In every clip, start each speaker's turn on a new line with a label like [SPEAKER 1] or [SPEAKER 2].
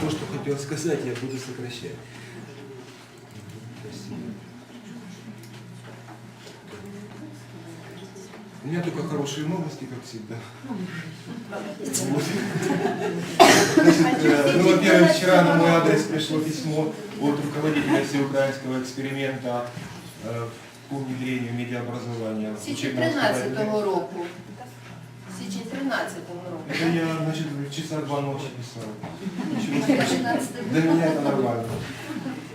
[SPEAKER 1] то, что хотел сказать, я буду сокращать. Спасибо. У меня только хорошие новости, как всегда. Вот. Значит, э, ну, во-первых, вчера на мой адрес пришло письмо от руководителя всеукраинского эксперимента э, по внедрению медиаобразования учебном
[SPEAKER 2] 13-го року. Січень 13-го року.
[SPEAKER 1] Это я, значит, в часа два ночи писал. Ничего страшного.
[SPEAKER 2] 13
[SPEAKER 1] Для меня это нормально.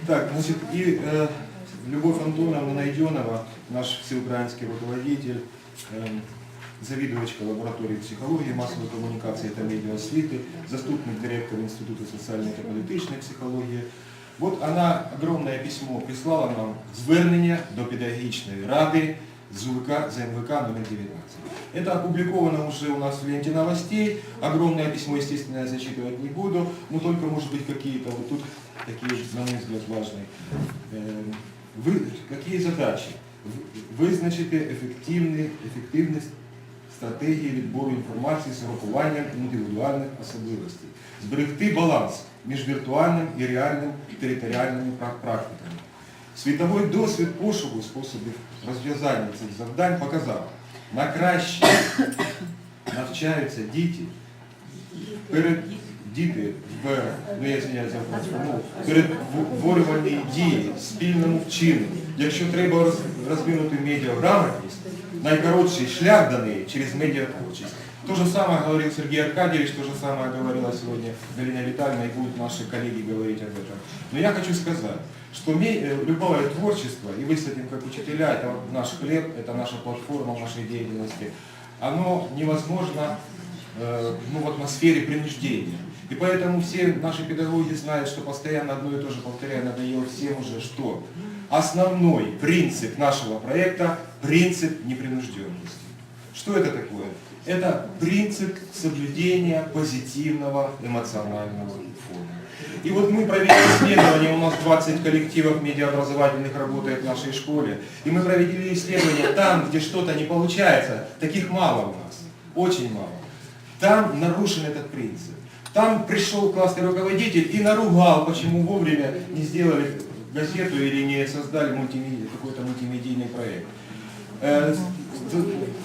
[SPEAKER 1] Так, значит, и э, Любовь Антоновна Найденова, наш всеукраинский руководитель, эм, заведующая лаборатории психологии и массовой коммуникации та медиаосвіти, заступник директора Института социальной та політичної психології. Вот она огромное письмо прислала нам звернення до педагогічної ради з УВК, за МВК номер 19. Это опубликовано уже у нас в ленте новостей. Огромное письмо, естественно, я зачитывать не буду, но только, может быть, какие-то вот тут такие, на мой взгляд, важные. Эм, Вы, какие задачи? В- Визначити ефективні, ефективність стратегії відбору інформації з урахуванням індивідуальних особливостей. Зберегти баланс між віртуальним і реальним територіальними пра- практиками. Світовий досвід пошуку способів розв'язання цих завдань показав, на краще навчаються діти перед діти в ну я звиняюся українську перед втворюванні дії, спільному вчинку. Якщо треба розвинути медіаграмотність, найкоротший шлях неї через медиатворчесть. То же самое говорил Сергей Аркадьевич, то же самое говорила сегодня Галина Витальевна, и будут наши коллеги говорить об этом. Но я хочу сказать, что э, любое творчество, и вы с этим как учителя, это наш хлеб, это наша платформа нашей деятельности, оно невозможно э, ну, в атмосфере принуждения. И поэтому все наши педагоги знают, что постоянно одно и то же повторяю, надоело всем уже, что основной принцип нашего проекта – принцип непринужденности. Что это такое? Это принцип соблюдения позитивного эмоционального фона. И вот мы провели исследование, у нас 20 коллективов медиаобразовательных работает в нашей школе, и мы провели исследование там, где что-то не получается, таких мало у нас, очень мало. Там нарушен этот принцип. Там пришел классный руководитель и наругал, почему вовремя не сделали газету или не создали мультимедиа, какой-то мультимедийный проект. Э, с-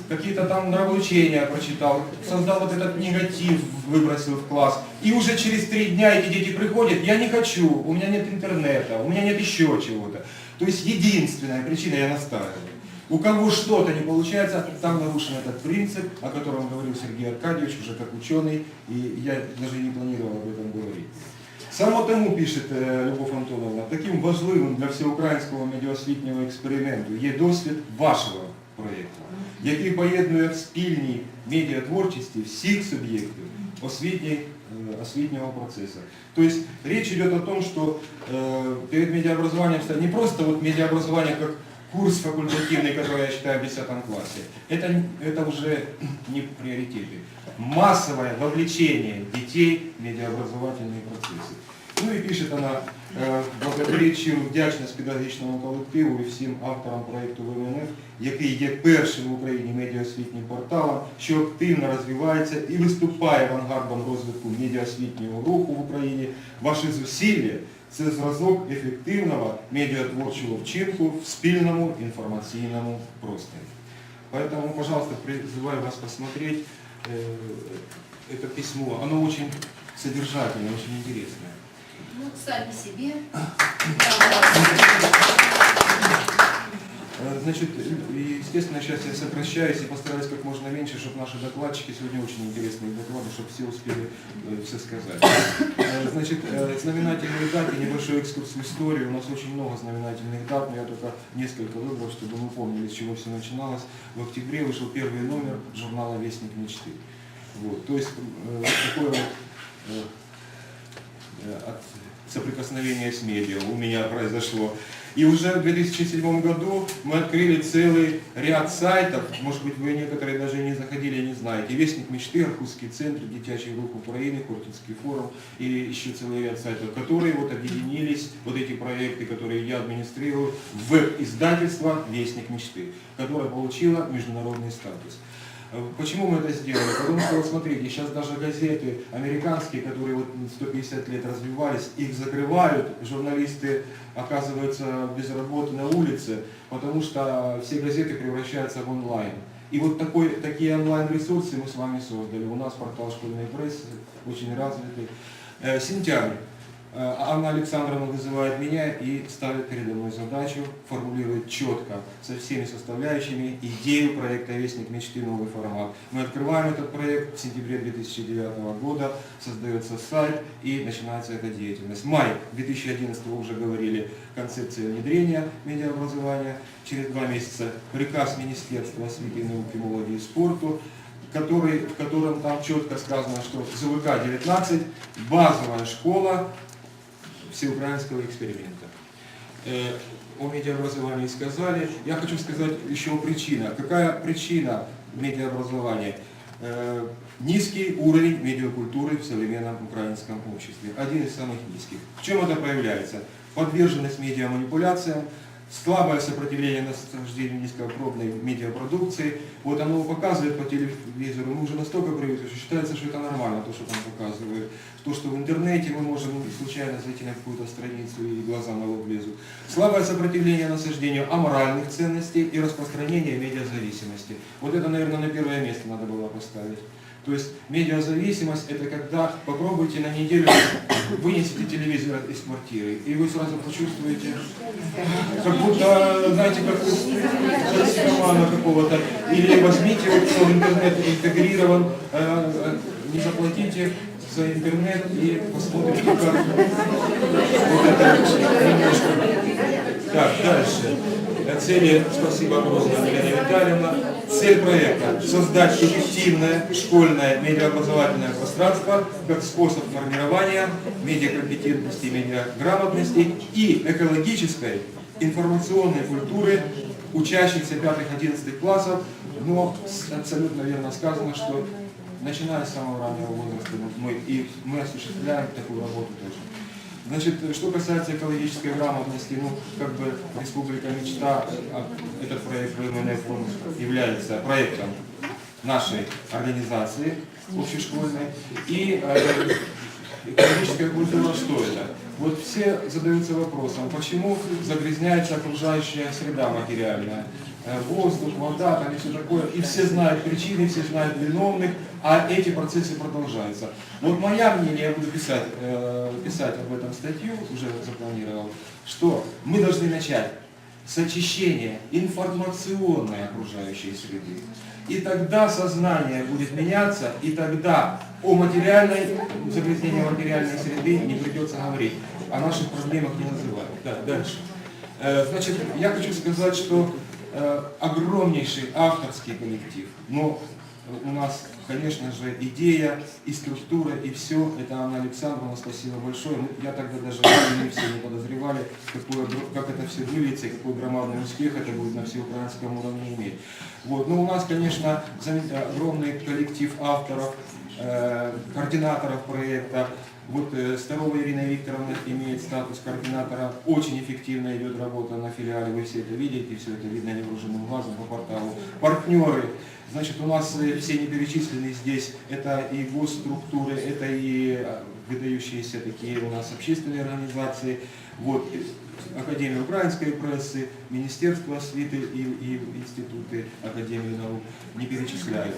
[SPEAKER 1] Какие-то там нравоучения прочитал, создал вот этот негатив, выбросил в класс. И уже через три дня эти дети приходят, я не хочу, у меня нет интернета, у меня нет еще чего-то. То есть единственная причина, я настаиваю. У кого что-то не получается, там нарушен этот принцип, о котором говорил Сергей Аркадьевич, уже как ученый, и я даже не планировал об этом говорить. Саме тому, пише е, Любов Антоновна, таким важливим для всеукраїнського медіаосвітнього експерименту є досвід вашого проєкту, який поєднує в спільній медіатворчості всіх суб'єктів освітній, э, освітнього процесса. То есть речь идет о том, что э, перед медиаобразованием стоит не просто вот медиаобразование как курс факультативный, который я читаю в 10 классе. Это, это уже не приоритеты. Массовое вовлечение детей в медиаобразовательные процессы. Ну і пише вона, е, благодарить щиру вдячність педагогічному колективу і всім авторам проєкту ВМНФ, який є першим в Україні медіаосвітнім порталом, що активно розвивається і виступає авангардом розвитку медіаосвітнього руху в Україні. Ваші зусилля це зразок ефективного медіатворчого вчинку в спільному інформаційному просторі. Поэтому, пожалуйста, призываю вас посмотреть э, это письмо. Оно очень содержательное, очень интересное.
[SPEAKER 2] Ну, сами себе.
[SPEAKER 1] Э, Значит, естественно, сейчас я сокращаюсь и постараюсь как можно меньше, чтобы наши докладчики, сегодня очень интересные доклады, чтобы все успели э, все сказать. Э, Значит, э, знаменательные даты, небольшой экскурс в историю. У нас очень много знаменательных дат, но я только несколько выбрал, чтобы мы помнили, с чего все начиналось. В октябре вышел первый номер журнала «Вестник мечты». Вот, то есть э, такое от соприкосновения с медиа у меня произошло. И уже в 2007 году мы открыли целый ряд сайтов, может быть вы некоторые даже не заходили, не знаете. Вестник мечты, Архузский центр, Детячий рух Украины, Хортинский форум и еще целый ряд сайтов, которые вот объединились, вот эти проекты, которые я администрирую, в издательство Вестник мечты, которое получило международный статус. Почему мы это сделали? Потому что, вот смотрите, сейчас даже газеты американские, которые вот 150 лет развивались, их закрывают, журналисты оказываются без работы на улице, потому что все газеты превращаются в онлайн. И вот такой, такие онлайн-ресурсы мы с вами создали. У нас портал школьной прессы очень развитый. Э, Сентябрь. Э, Анна Александровна вызывает меня и ставит передо мной задачу, формулирует четко со всеми составляющими идею проекта «Вестник мечты. Новый формат». Мы открываем этот проект в сентябре 2009 года, создается сайт и начинается эта деятельность. Май 2011 уже говорили, концепция внедрения медиаобразования. Через два месяца приказ Министерства освиты, науки, молоди и спорту, который, в котором там четко сказано, что ЗВК-19 – базовая школа всеукраинского эксперимента. Э, О медиаобразовании сказали. Я хочу сказать еще причина. Какая причина медиаобразования? Э, Низкий уровень медиакультуры в современном украинском обществе. Один из самых низких. В чем это проявляется? Подверженность медиаманипуляциям, слабое сопротивление насаждению низкопробной медиапродукции. Вот оно показывает по телевизору, мы уже настолько привыкли, что считается, что это нормально, то, что там показывают. То, что в интернете мы можем случайно зайти на какую-то страницу и глаза на лоб лезут. Слабое сопротивление насаждению аморальных ценностей и распространение медиазависимости. Вот это, наверное, на первое место надо было поставить. То есть медиазависимость это когда попробуйте на неделю вынесите телевизор из квартиры, и вы сразу почувствуете, как будто, знаете, как токсикомана какого-то. Или возьмите, вот, что интернет интегрирован, э, э, не заплатите за интернет и посмотрите, как вот это немножко. Так, дальше. Цели, спасибо огромное, Елена Витальевна. Цель проекта – создать эффективное школьное медиаобразовательное пространство как способ формирования медиакомпетентности, медиаграмотности и экологической информационной культуры учащихся 5-11 классов, но абсолютно верно сказано, что начиная с самого раннего возраста мы, и мы осуществляем такую работу тоже. Значит, что касается экологической грамотности, ну, как бы Республика Мечта, а этот проект ВМНФ, он является проектом нашей организации общешкольной. И э, экологическая культура что это? Вот все задаются вопросом, почему загрязняется окружающая среда материальная? Э, Воздух, вода, там и все такое. И все знают причины, все знают виновных, а эти процессы продолжаются. Вот моя мнение, я буду писать, э, писать об этом статью, уже запланировал, что мы должны начать с информационной окружающей среды. И тогда сознание будет меняться, и тогда о материальной, загрязнении материальной среды не придется говорить, о наших проблемах не называть. Да, дальше. Э, Значит, я хочу сказать, что э, огромнейший авторский коллектив, но у нас, конечно же, идея и структура, и все, это Анна Александровна, спасибо большое. Ну, Я тогда даже все не подозревали, какое, как это все выльется, и какой громадный успех это будет на всеукраинском уровне иметь. Вот. Но у нас, конечно, зам- огромный коллектив авторов, э, координаторов проекта. Вот э, Старова Ирина Викторовна имеет статус координатора. Очень эффективно идет работа на филиале. Вы все это видите, все это видно невооруженным глазом по порталу. Партнеры. Значит, у нас э, все не перечислены здесь. Это и госструктуры, это и э, выдающиеся такие у нас общественные организации. Вот, э, Академия украинской прессы, Министерство освиты и, и институты Академии наук не перечисляю.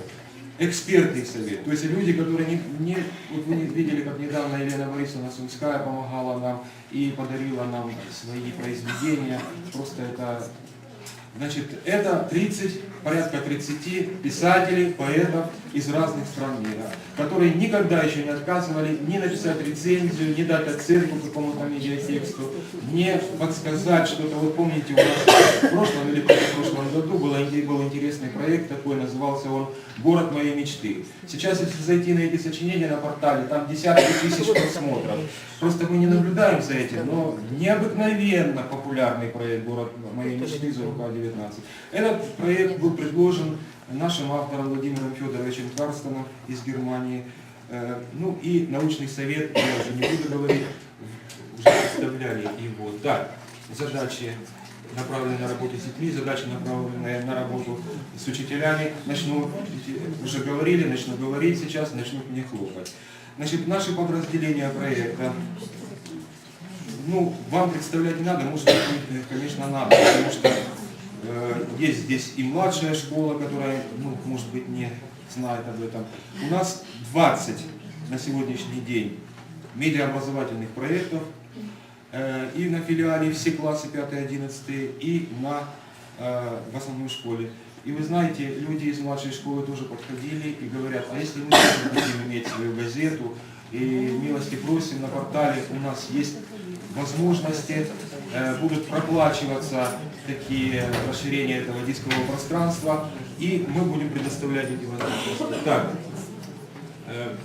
[SPEAKER 1] Экспертный совет, то есть люди, которые не, не вот вы видели, как недавно Елена Борисовна Сумская помогала нам и подарила нам свои произведения, просто это Значит, это 30, порядка 30 писателей, поэтов из разных стран мира, которые никогда еще не отказывали ни написать рецензию, ни дать оценку какому-то медиатексту, не подсказать что-то. Вот помните, у нас в прошлом или позапрошлом году был, был интересный проект такой, назывался он «Город моей мечты». Сейчас, если зайти на эти сочинения на портале, там десятки тысяч просмотров. Просто мы не наблюдаем за этим, но необыкновенно популярный проект «Город моей мечты» за рука 19. Этот проект был предложен нашим автором Владимиром Федоровичем Карстоном из Германии. Э, Ну и научный совет, я уже не буду говорить, уже представляли его. Да, задачи направленные на работу с детьми, задачи, направленные на работу с учителями. Начну, уже говорили, начну говорить сейчас, начнут мне хлопать. Значит, наши подразделения проекта, ну, вам представлять не надо, может быть, конечно, надо, потому что есть здесь и младшая школа, которая, ну, может быть, не знает об этом. У нас 20 на сегодняшний день медиаобразовательных проектов, э, и на филиале все классы 5-11, и на, э, в основной школе. И вы знаете, люди из младшей школы тоже подходили и говорят, а если мы хотим иметь свою газету, и милости просим, на портале у нас есть возможности, э, будут проплачиваться такие расширения этого дискового пространства, и мы будем предоставлять эти возможности. Так, э,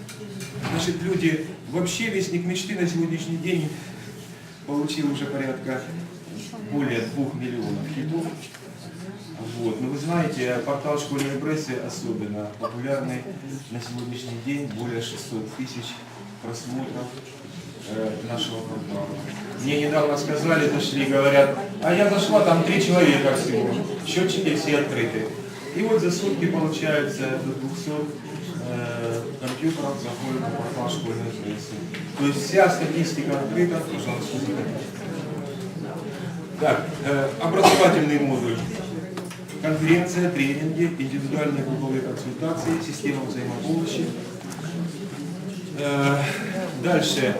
[SPEAKER 1] значит, люди, вообще вестник мечты на сегодняшний день получил уже порядка более двух миллионов хитов. Вот. Но вы знаете, портал школьной прессы особенно популярный на сегодняшний день, более 600 тысяч просмотров нашего портала. Мне недавно сказали, зашли, говорят, а я зашла, там три человека всего, счетчики все открыты. И вот за сутки получается до 200 э, компьютеров заходит на портал школьной прессы. То есть вся статистика открыта, пожалуйста, заходите. Так, э, образовательный модуль. Конференция, тренинги, индивидуальные групповые консультации, система взаимопомощи. Э, Дальше.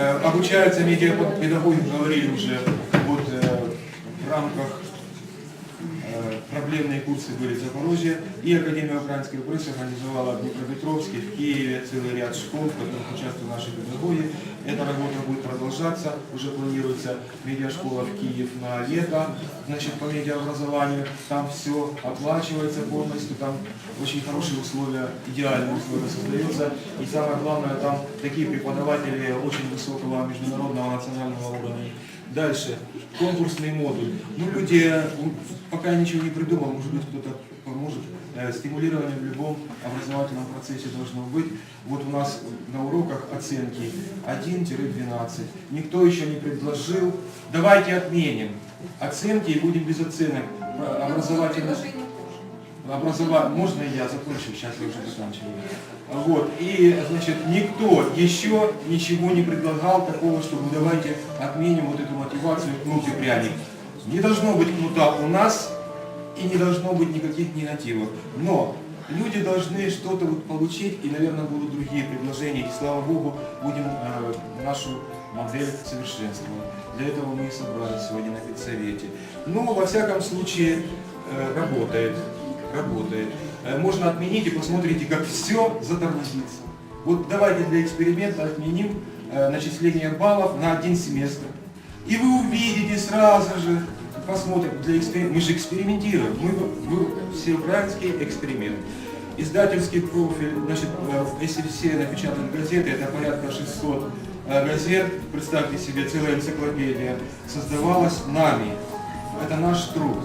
[SPEAKER 1] Э, Обучаются медиапедагоги, говорили уже, вот э, в рамках проблемные курсы были в Запорожье, и Академия украинской прессы организовала в Днепропетровске, в Киеве целый ряд школ, в которых участвуют наши педагоги. Эта работа будет продолжаться, уже планируется медиашкола в Киев на лето, значит, по медиаобразованию, там все оплачивается полностью, там очень хорошие условия, идеальные условия создаются, и самое главное, там такие преподаватели очень высокого международного национального уровня. Дальше, конкурсный модуль. Ну, люди, пока я ничего не придумал, может быть, кто-то поможет. Э, Стимулирование в любом образовательном процессе должно быть. Вот у нас на уроках оценки 1-12. Никто еще не предложил. Давайте отменим оценки и будем без оценок. Э, Образовательный... Образова... Можно я закончу? Сейчас я уже заканчиваю. Вот. И, значит, никто еще ничего не предлагал такого, чтобы давайте отменим вот эту мотивацию кнут и пряник. Не должно быть кнута у нас и не должно быть никаких негативов. Но люди должны что-то вот получить, и, наверное, будут другие предложения. И, слава Богу, будем э, нашу модель совершенствовать. Для этого мы и собрались сегодня на педсовете. Но, во всяком случае, э, работает. Работает. Э, Можно отменить и посмотрите, как все затормозится. Вот давайте для эксперимента отменим э, начисление баллов на один семестр. И вы увидите сразу же, посмотрим, для экспер- мы же экспериментируем, мы, мы всеукраинский эксперимент. Издательский профиль, значит, э, если все напечатаны газеты, это порядка 600 э, газет, представьте себе, целая энциклопедия, создавалась нами. Это наш труд.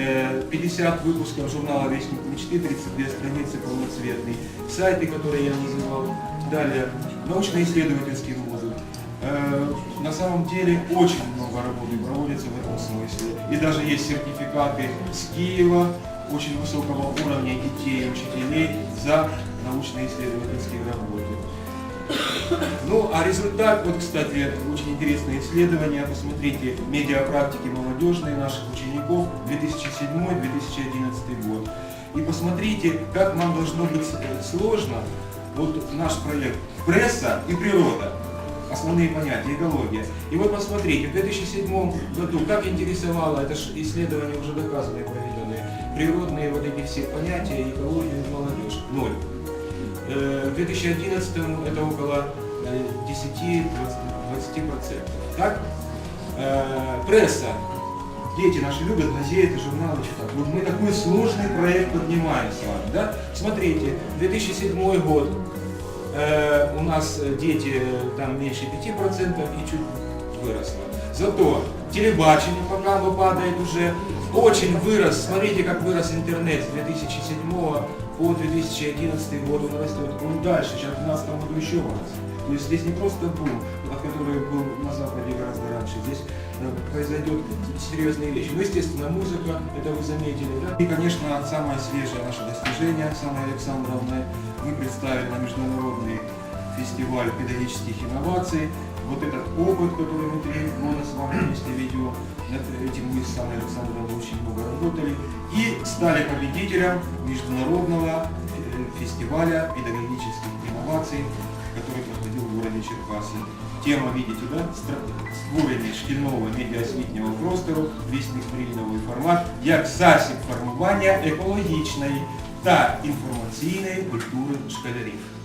[SPEAKER 1] Э, 50 выпусков журнала «Вестник мечты», 32 страницы полноцветный, сайты, которые я называл, далее научно-исследовательский модуль. Э, На самом деле очень много работы проводится в этом смысле. И даже есть сертификаты с Киева очень высокого уровня детей и учителей за научно-исследовательские работы. Ну, а результат, вот, кстати, очень интересное исследование, посмотрите, медиапрактики молодежные наших учеников 2007-2011 год. И посмотрите, как нам должно быть э, сложно, вот наш проект «Пресса и природа», основные понятия, экология. И вот посмотрите, в 2007 году как интересовало, это же исследования уже доказанные, проведенные, природные вот эти все понятия, экологию и молодежь, ноль. Э, В 2011 это около э, 10-20%. Так? Э, Пресса. Дети наши любят газеты, журналы читать. Вот мы такой сложный проект поднимаем с вами. Да? Смотрите, 2007 год. Э, у нас э, дети э, там меньше 5% и чуть выросло. Зато телебачение пока падает уже, очень вырос. Смотрите, как вырос интернет с 2007 по 2011 год он растет. Он дальше, сейчас в 2012 году еще вырос. То есть здесь не просто бум, от который был на Западе гораздо раньше. Здесь
[SPEAKER 3] произойдет серьезные вещи. Ну, естественно, музыка, это вы заметили, да?
[SPEAKER 1] И, конечно, самое свежее наше достижение с Анной. Мы представили на международный фестиваль педагогических инноваций. Вот этот опыт, который мы три года с вами вместе ведем, над этим мы с Анной Александровной очень много работали. И стали победителем международного э, фестиваля педагогических инноваций, который проходил в городе Черкаси. Тема, видите, да? Створення шкільного медіаосвітнього простору, вісник мрійновий формат, як засіб формування екологічної та інформаційної культури школярів.